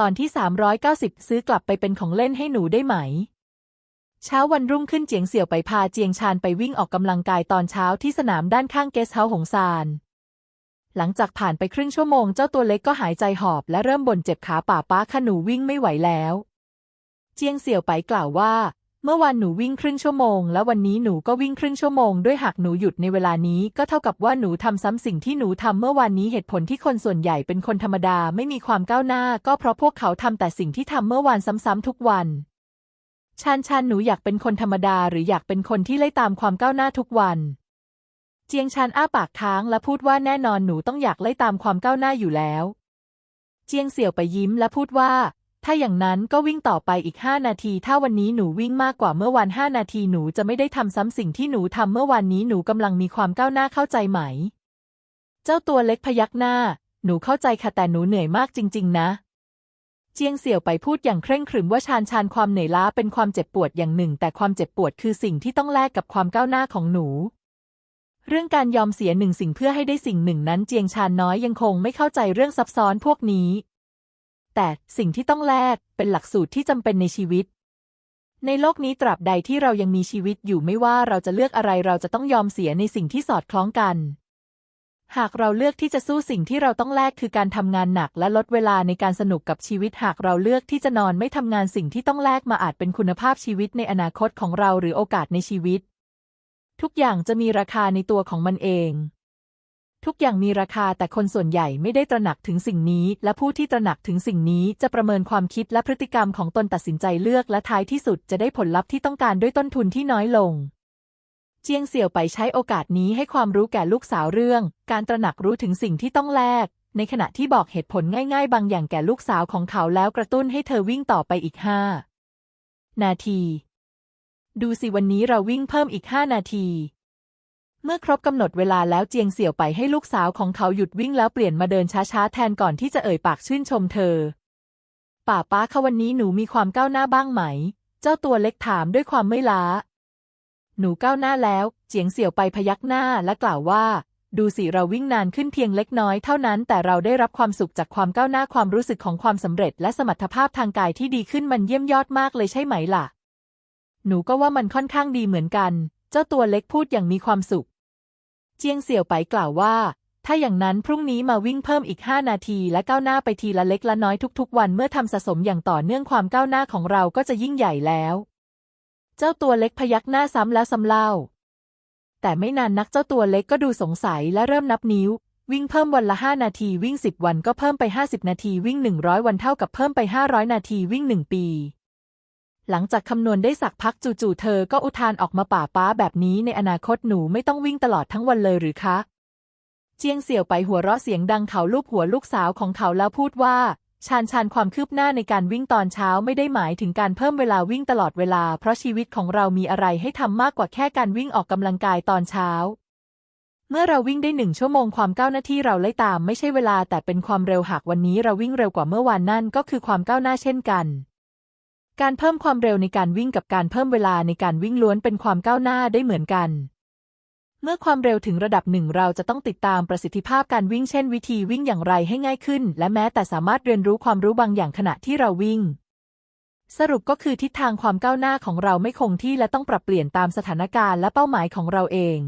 ตอนที่ 390 ซื้อกลับไปเป็นของเล่นให้หนูได้ไหม เช้าวันรุ่งขึ้นเจียงเสี่ยวไปพาเจียงชานไปวิ่งออกกำลังกายตอนเช้าที่สนามด้านข้างเกสเฮาส์หงซาน หลังจากผ่านไปครึ่งชั่วโมงเจ้าตัวเล็กก็หายใจหอบและเริ่มบ่นเจ็บขาป่าป้าค่ะหนูวิ่งไม่ไหวแล้ว เจียงเสี่ยวไปกล่าวว่า เมื่อวานหนูวิ่งครึ่งชั่วโมง และวันนี้หนูก็วิ่งครึ่งชั่วโมงด้วยหากหนูหยุดในเวลานี้ ก็เท่ากับว่าหนูทำซ้ำสิ่งที่หนูทำเมื่อวานนี้เหตุผลที่คนส่วนใหญ่เป็นคนธรรมดาไม่มีความก้าวหน้า ก็เพราะพวกเขาทำแต่สิ่งที่ทำเมื่อวานซ้ำๆทุกวันชานชานหนูอยากเป็นคนธรรมดา หรืออยากเป็นคนที่ไล่ตามความก้าวหน้าทุกวันเจียงชานอ้าปากค้างและพูดว่าแน่นอนหนูต้องอยากไล่ตามความก้าวหน้าอยู่แล้ว เจียงเสี่ยวไปยิ้มและพูดว่า ถ้าอย่างนั้นก็วิ่งต่อไปอีกห้านาที ถ้าวันนี้หนูวิ่งมากกว่าเมื่อวันห้านาทีหนูจะไม่ได้ทำซ้ำสิ่งที่หนูทำเมื่อวานนี้หนูกำลังมีความก้าวหน้าเข้าใจไหม เจ้าตัวเล็กพยักหน้า หนูเข้าใจค่ะแต่หนูเหนื่อยมากจริง ๆ นะ เจียงเสี่ยวไปพูดอย่างเคร่งครึมว่าชานชานความเหนื่อยล้าเป็นความเจ็บปวดอย่างหนึ่ง แต่ความเจ็บปวดคือสิ่งที่ต้องแลกกับความก้าวหน้าของหนู เรื่องการยอมเสียหนึ่งสิ่งเพื่อให้ได้สิ่งหนึ่งนั้นเจียงชานน้อยยังคงไม่เข้าใจเรื่องซับซ้อนพวกนี้ แต่สิ่งที่ต้องแลกเป็นหลักสูตรที่จำเป็นในชีวิต ในโลกนี้ตราบใดที่เรายังมีชีวิตอยู่ไม่ว่าเราจะเลือกอะไรเราจะต้องยอมเสียในสิ่งที่สอดคล้องกัน หากเราเลือกที่จะสู้สิ่งที่เราต้องแลกคือการทำงานหนักและลดเวลาในการสนุกกับชีวิต หากเราเลือกที่จะนอนไม่ทำงานสิ่งที่ต้องแลกมาอาจเป็นคุณภาพชีวิตในอนาคตของเราหรือโอกาสในชีวิต ทุกอย่างจะมีราคาในตัวของมันเอง ทุกอย่างมีราคาแต่คนส่วนใหญ่ไม่ได้ตระหนักถึงสิ่งนี้ และผู้ที่ตระหนักถึงสิ่งนี้จะประเมินความคิดและพฤติกรรมของตนตัดสินใจเลือกและท้ายที่สุดจะได้ผลลัพธ์ที่ต้องการด้วยต้นทุนที่น้อยลง เจียงเสี่ยวไปใช้โอกาสนี้ให้ความรู้แก่ลูกสาวเรื่อง การตระหนักรู้ถึงสิ่งที่ต้องแลก ในขณะที่บอกเหตุผลง่าย ๆ บางอย่างแก่ลูกสาวของเขาแล้วกระตุ้นให้เธอวิ่งต่อไปอีกห้านาที ดูสิวันนี้เราวิ่งเพิ่มอีกห้านาที เมื่อครบกำหนดเวลาแล้วเจียงเสี่ยวไปให้ลูกสาวของเขาหยุดวิ่งแล้วเปลี่ยนมาเดินช้าๆแทนก่อนที่จะเอ่ยปากชื่นชมเธอ ป่าป้าคะวันนี้หนูมีความก้าวหน้าบ้างไหม เจ้าตัวเล็กถามด้วยความไม่ล้า หนูก้าวหน้าแล้ว เจียงเสี่ยวไปพยักหน้าและกล่าวว่า ดูสิเราวิ่งนานขึ้นเพียงเล็กน้อยเท่านั้น แต่เราได้รับความสุขจากความก้าวหน้าความรู้สึกของความสำเร็จ และสมรรถภาพทางกายที่ดีขึ้นมันเยี่ยมยอดมากเลยใช่ไหมล่ะ หนูก็ว่ามันค่อนข้างดีเหมือนกัน เจ้าตัวเล็กพูดอย่างมีความสุข เจียงเสี่ยวไปกล่าวว่า ถ้าอย่างนั้นพรุ่งนี้มาวิ่งเพิ่มอีก 5 นาทีและก้าวหน้าไปทีละเล็กละน้อยทุกๆ วันเมื่อทำสะสมอย่างต่อเนื่องความก้าวหน้าของเราก็จะยิ่งใหญ่แล้ว เจ้าตัวเล็กพยักหน้าซ้ำแล้วซ้ำเล่า แต่ไม่นานนักเจ้าตัวเล็กก็ดูสงสัยและเริ่มนับนิ้ว วิ่งเพิ่มวันละ 5 นาทีวิ่ง 10 วันก็เพิ่มไป 50 นาทีวิ่ง 100 วันเท่ากับเพิ่มไป 500 นาทีวิ่ง 1 ปี หลังจากคำนวณได้สักพักจู่ๆเธอก็อุทานออกมาป่าป้าแบบนี้ในอนาคตหนูไม่ต้องวิ่งตลอดทั้งวันเลยหรือคะ เจียงเสี่ยวไปหัวเราะเสียงดังเขาลูบหัวลูกสาวของเขาแล้วพูดว่า ชานชานความคืบหน้าในการวิ่งตอนเช้าไม่ได้หมายถึงการเพิ่มเวลาวิ่งตลอดเวลา เพราะชีวิตของเรามีอะไรให้ทำมากกว่าแค่การวิ่งออกกำลังกายตอนเช้า เมื่อเราวิ่งได้หนึ่งชั่วโมงความก้าวหน้าที่เราไล่ตามไม่ใช่เวลาแต่เป็นความเร็วหากวันนี้เราวิ่งเร็วกว่าเมื่อวานนั่นก็คือความก้าวหน้าเช่นกัน การเพิ่มความเร็วในการวิ่งกับการเพิ่มเวลาในการวิ่งล้วนเป็นความก้าวหน้าได้เหมือนกัน เมื่อความเร็วถึงระดับหนึ่งเราจะต้องติดตามประสิทธิภาพการวิ่งเช่น วิธีวิ่งอย่างไรให้ง่ายขึ้น และแม้แต่สามารถเรียนรู้ความรู้บางอย่างขณะที่เราวิ่ง สรุปก็คือทิศทางความก้าวหน้าของเราไม่คงที่และต้องปรับเปลี่ยนตามสถานการณ์และเป้าหมายของเราเอง